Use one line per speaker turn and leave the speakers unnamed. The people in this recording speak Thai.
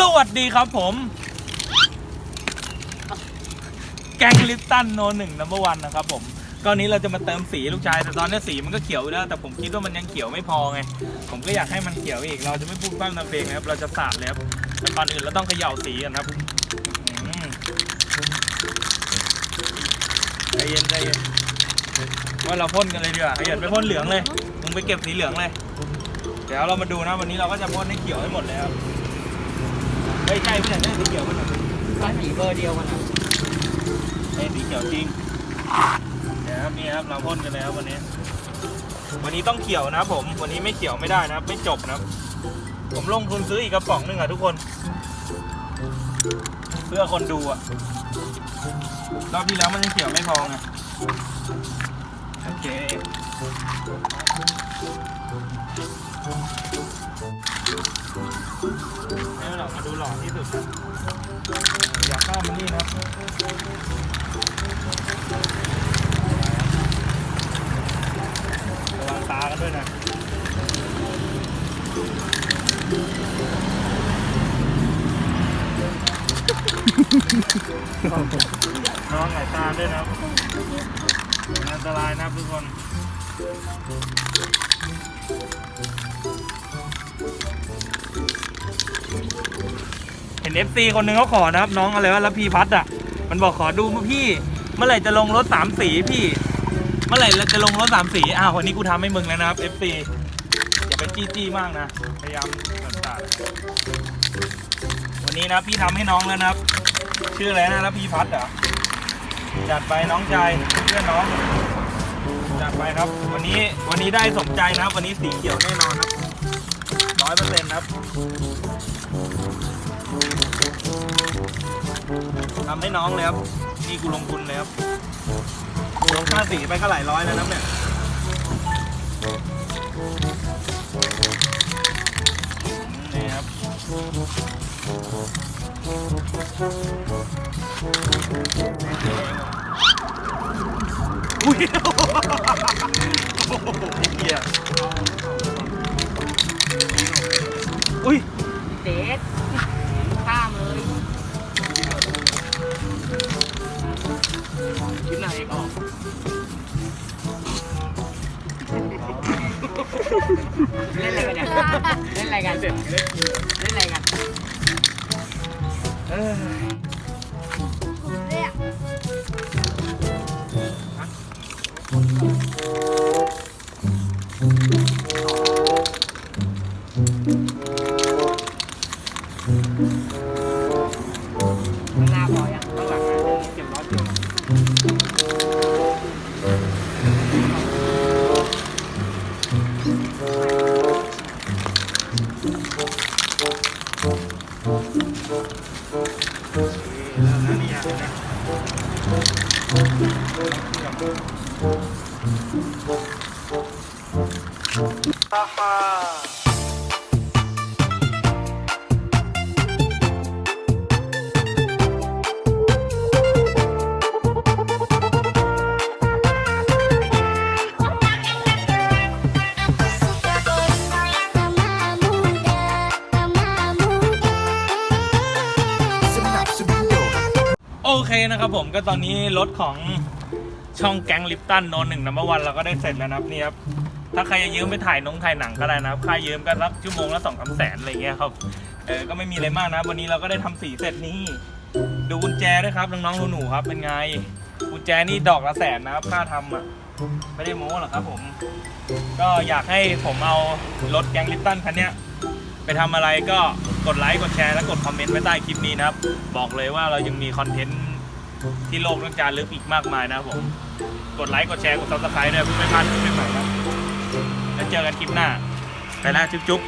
สวัสดีครับผม แกงลิปตันโนหนึ่งนัมเบอร์วันนะครับผมก็นี้เราจะมาเติมสีลูกชาย แต่ตอนนี้สีมันก็เขียวแล้ว แต่ผมคิดว่ามันยังเขียวไม่พอไง ผมก็อยากให้มันเขียวอีก เราจะไม่พูดปั้มทำเพลงนะครับ เราจะสาดเลยครับแต่ก่อนอื่นเราต้องเขย่าสีกันครับใจเย็นใจเย็นว่าเราพ่นกันเลยดีกว่าขยันไปพ่นเหลืองเลย มึงไปเก็บสีเหลืองเลย เดี๋ยวเรามาดูนะวันนี้เราก็จะพ่นให้เขียวให้หมดเลยครับ ไม่ใช่ไม่ใช่ไม่ใช่สีเขียวมันนะ
ก็สีเบอร์เดียวกันอะ
ไอ้สีเขียวจริงเดี๋ยวครับนี่ครับเราพ่นกันเลยครับวันนี้ วันนี้ต้องเขียวนะผม วันนี้ไม่เขียวไม่ได้นะครับไม่จบนะผมลงทุนซื้ออีกกระป๋องหนึงอะทุกคน เพื่อคนดูอะรอบที่แล้วมันยังเขียวไม่พอไงโอเค ให้เรามาดูหล่อที่สุดครับอยากข้ามมันนี่นะครับระวังตากันด้วยนะน้องไหลตาด้วยนะครับอันตรายนะครับทุกคน น FC คนหนึ่งเขาขอนะครับ น้องอะไรว่าแล้วพีพัฒน์อะ มันบอกขอดูมาพี่ เมื่อไหร่จะลงรถสามสีพี่ เมื่อไหร่เราจะลงรถสามสีอ้าววันนี้กูทำให้มึงแล้วนะครับ FC อย่าไปจี้จี้มากนะ พยายามต่างๆวันนี้นะพี่ทำให้น้องแล้วนะครับ ชื่ออะไรนะแล้วพี่พัฒน์เหรอจัดไปน้องชายเพื่อนน้อง จัดไปครับ วันนี้วันนี้ได้สมใจนะครับ วันนี้สีเขียวแน่นอนครับร้อยเปอร์เซ็นต์ครับ ทำให้น้องเลยครับนี่กูลงทุนเลยครับลงค่าสีไปก็หลายร้อยแล้วนะเนี่ยนี่ครับอุ้ยโอ้โหเหี้ยอุ้ย
เด็ด เล่นอะไรกันเนี่ยเล่นอะไรกันเล่นอะไรกัน
แโอเคนะครับผมก็ตอนนี้รถของช่องแก๊งลิปตันโนหนึ่งนัมเบอร์วันเราก็ได้เสร็จแล้วนะครับนี่ครับถ้าใครจะยืมไปถ่ายนงถ่ายหนังก็ได้นะครับค่ายืมก็รับชั่วโมงละสองสามแสนอะไรเงี้ยครับเออก็ไม่มีอะไรมากนะ วันนี้เราก็ได้ทำสีเสร็จนี่ดูกุญแจด้วยครับน้องๆหนูๆครับเป็นไงกุญแจนี่ดอกละแสนนะครับค่าทำอะไม่ได้โม้หรอกครับผม ก็อยากให้ผมเอารถแก๊งลิปตันคันเนี้ย ไปทำอะไรก็กดไลค์กดแชร์และกดคอมเมนต์ไว้ใต้คลิปนี้นะครับ บอกเลยว่าเรายังมีคอนเทนต์ที่โลกต้องการลึกอีกมากมายนะครับผมกดไลค์กดแชร์กดซับสไครต์ด้วยเพื่อไม่พลาดคลิปใหม่ๆครับแล้วเจอกันคลิปหน้า ไปแล้วจุ๊บ